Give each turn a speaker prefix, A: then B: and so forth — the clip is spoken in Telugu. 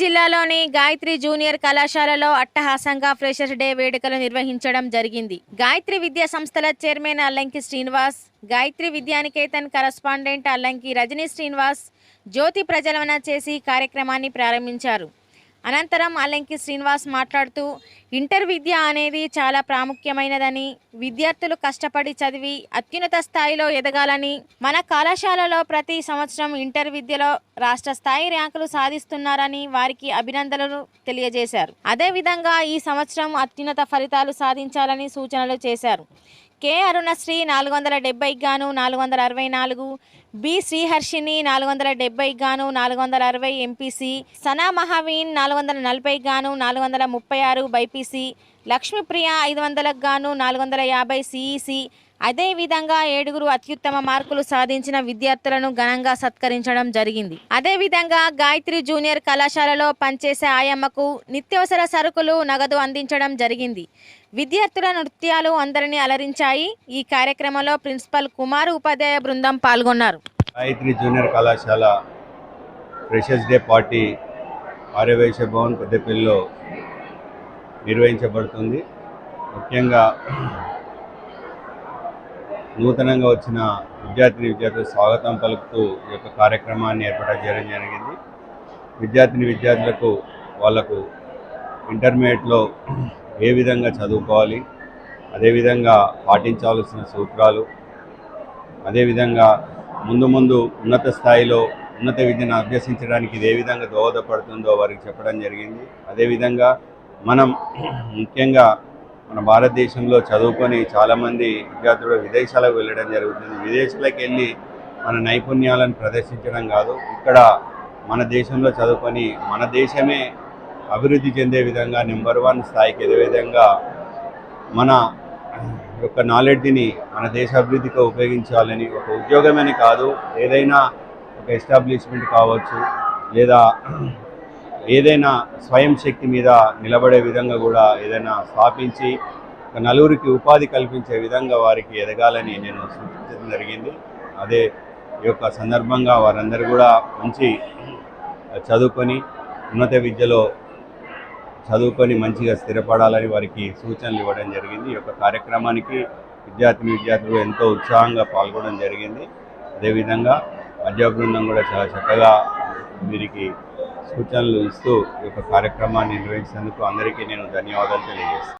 A: జిల్లాలోని గాయత్రి జూనియర్ కళాశాలలో అట్టహాసంగా ఫ్రెషర్స్ డే వేడుకలు నిర్వహించడం జరిగింది. గాయత్రి విద్యా సంస్థల చైర్మన్ అల్లంకి శ్రీనివాస్ గాయత్రి విద్యానికేతన్ కరస్పాండెంట్ అల్లంకి రజనీ శ్రీనివాస్ జ్యోతి ప్రజలవన చేసి కార్యక్రమాన్ని ప్రారంభించారు. అనంతరం అలంకి శ్రీనివాస్ మాట్లాడుతూ ఇంటర్ విద్య అనేది చాలా ప్రాముఖ్యమైనదని విద్యార్థులు కష్టపడి చదివి అత్యున్నత స్థాయిలో ఎదగాలని మన కళాశాలలో ప్రతి సంవత్సరం ఇంటర్ విద్యలో రాష్ట్ర స్థాయి ర్యాంకులు సాధిస్తున్నారని వారికి అభినందనలు తెలియజేశారు. అదేవిధంగా ఈ సంవత్సరం అత్యున్నత ఫలితాలు సాధించాలని సూచనలు చేశారు. కె అరుణశ్రీ నాలుగు వందల డెబ్బైకి గాను నాలుగు వందల అరవై నాలుగు బి శ్రీహర్షిని నాలుగు వందల డెబ్బైకి గాను నాలుగు వందల అరవై ఎంపీసీ సనా మహావీన్ నాలుగు వందల నలభైకి గాను నాలుగు వందల ముప్పై ఆరు బైపీసీ లక్ష్మీప్రియ ఐదు వందలకు గాను నాలుగు వందల యాభై సిఈసి అదేవిధంగా ఏడుగురు అత్యుత్తమ మార్కులు సాధించిన విద్యార్థులను ఘనంగా సత్కరించడం జరిగింది. అదేవిధంగా గాయత్రి జూనియర్ కళాశాలలో పనిచేసే ఆయమ్మకు నిత్యావసర సరుకులు నగదు అందించడం జరిగింది. విద్యార్థుల నృత్యాలు అందరినీ అలరించాయి. ఈ కార్యక్రమంలో ప్రిన్సిపల్ కుమార్ ఉపాధ్యాయ బృందం పాల్గొన్నారు.
B: గాయత్రి జూనియర్ కళాశాల freshers day party Aryavaishya Bhavan పెద్దపల్లిలో నిర్వహించబడుతుంది. ముఖ్యంగా నూతనంగా వచ్చిన విద్యార్థిని విద్యార్థులు స్వాగతం పలుకుతూ ఈ యొక్క కార్యక్రమాన్ని ఏర్పాటు చేయడం జరిగింది. విద్యార్థిని విద్యార్థులకు వాళ్ళకు ఇంటర్మీడియట్లో ఏ విధంగా చదువుకోవాలి అదేవిధంగా పాటించాల్సిన సూత్రాలు అదేవిధంగా ముందు ముందు ఉన్నత స్థాయిలో ఉన్నత విద్యను అభ్యసించడానికి ఇది ఏ విధంగా దోహదపడుతుందో వారికి చెప్పడం జరిగింది. అదేవిధంగా మనం ముఖ్యంగా మన భారతదేశంలో చదువుకొని చాలామంది విద్యార్థులు విదేశాలకు వెళ్ళడం జరుగుతుంది. విదేశాలకు వెళ్ళి మన నైపుణ్యాలను ప్రదర్శించడం కాదు ఇక్కడ మన దేశంలో చదువుకొని మన దేశమే అభివృద్ధి చెందే విధంగా నెంబర్ వన్ స్థాయికి ఎదే విధంగా మన యొక్క నాలెడ్జ్ని మన దేశ అభివృద్ధికి ఉపయోగించాలని ఒక ఉద్యోగమని కాదు ఏదైనా ఒక ఎస్టాబ్లిష్మెంట్ కావచ్చు లేదా ఏదైనా స్వయం శక్తి మీద నిలబడే విధంగా కూడా ఏదైనా స్థాపించి ఒక నలుగురికి ఉపాధి కల్పించే విధంగా వారికి ఎదగాలని నేను సూచించడం జరిగింది. అదే ఈ యొక్క సందర్భంగా వారందరూ కూడా మంచి చదువుకొని ఉన్నత విద్యలో చదువుకొని మంచిగా స్థిరపడాలని వారికి సూచనలు ఇవ్వడం జరిగింది. ఈ యొక్క కార్యక్రమానికి విద్యార్థిని విద్యార్థులు ఎంతో ఉత్సాహంగా పాల్గొనడం జరిగింది. అదేవిధంగా మధ్య బృందం కూడా చాలా చక్కగా వీరికి సూచనలు ఇస్తూ ఈ యొక్క కార్యక్రమాన్ని నిర్వహించినందుకు అందరికీ నేను ధన్యవాదాలు తెలియజేస్తాను